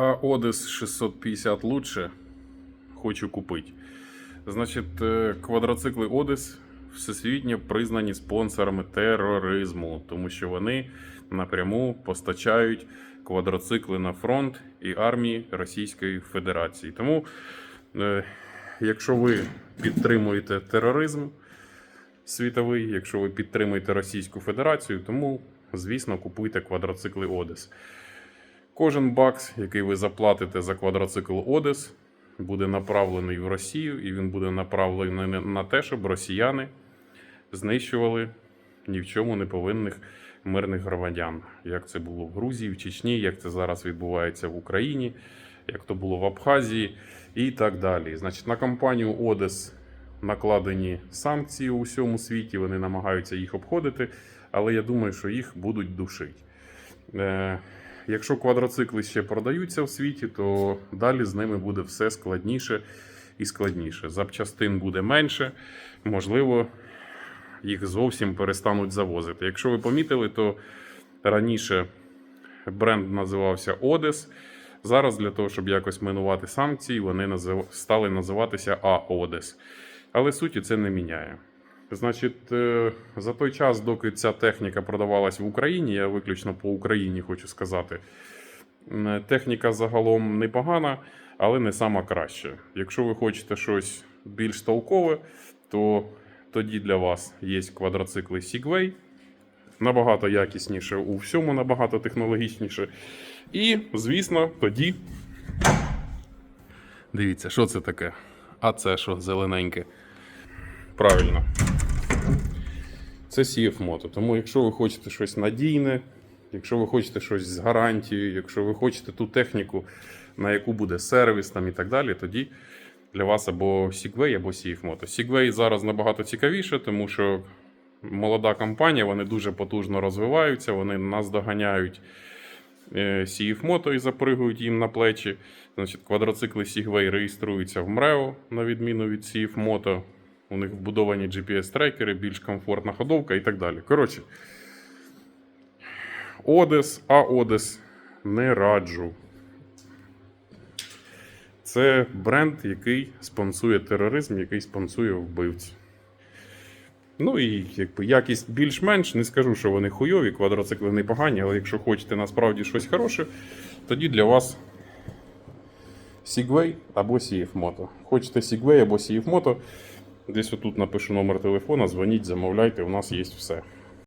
А Одес 650 лучше. Хочу купити. Значить, е, квадроцикли Одес всесвітньо признані спонсорами тероризму, тому що вони напряму постачають квадроцикли на фронт і армії Російської Федерації. Тому, е, якщо ви підтримуєте тероризм світовий, якщо ви підтримуєте Російську Федерацію, тому, звісно, купуйте квадроцикли Одес. Кожен бакс, який ви заплатите за квадроцикл Одес, буде направлений в Росію, і він буде направлений на- те, щоб росіяни знищували ні в чому не повинних мирних громадян. Як це було в Грузії, в Чечні, як це зараз відбувається в Україні, як то було в Абхазії і так далі. Значить, на компанію Одес накладені санкції у всьому світі, вони намагаються їх обходити, але я думаю, що їх будуть душити. Якщо квадроцикли ще продаються в світі, то далі з ними буде все складніше і складніше. Запчастин буде менше, можливо, їх зовсім перестануть завозити. Якщо ви помітили, то раніше бренд називався Одес. Зараз для того, щоб якось минувати санкції, вони стали називатися АОДЕС. Але суті це не міняє. Значить, е, за той час, доки ця техніка продавалась в Україні, я виключно по Україні хочу сказати. Техніка загалом непогана, але не сама краща. Якщо ви хочете щось більш толкове, то тоді для вас є квадроцикли Segway. Набагато якісніше у всьому, набагато технологічніше. І, звісно, тоді. Дивіться, що це таке? А це що зелененьке? Правильно. Це CF. Тому, якщо ви хочете щось надійне, якщо ви хочете щось з гарантією, якщо ви хочете ту техніку, на яку буде сервіс там і так далі, тоді для вас або Segway, або CF Moto. Segway зараз набагато цікавіше, тому що молода компанія, вони дуже потужно розвиваються, вони нас доганяють е, CF Moto і запригують їм на плечі. Значить, квадроцикли Segway реєструються в МРЕО, на відміну від CF Moto. У них вбудовані GPS-трекери, більш комфортна ходовка і так далі. Коротше, Одес, а Одес не раджу. Це бренд, який спонсує тероризм, який спонсує вбивць. Ну і якби якість більш-менш, не скажу, що вони хуйові, квадроцикли непогані, але якщо хочете насправді щось хороше, тоді для вас Segway або CF Moto. Хочете Segway або CF Moto, десь отут напишу номер телефона, дзвоніть, замовляйте, у нас є все.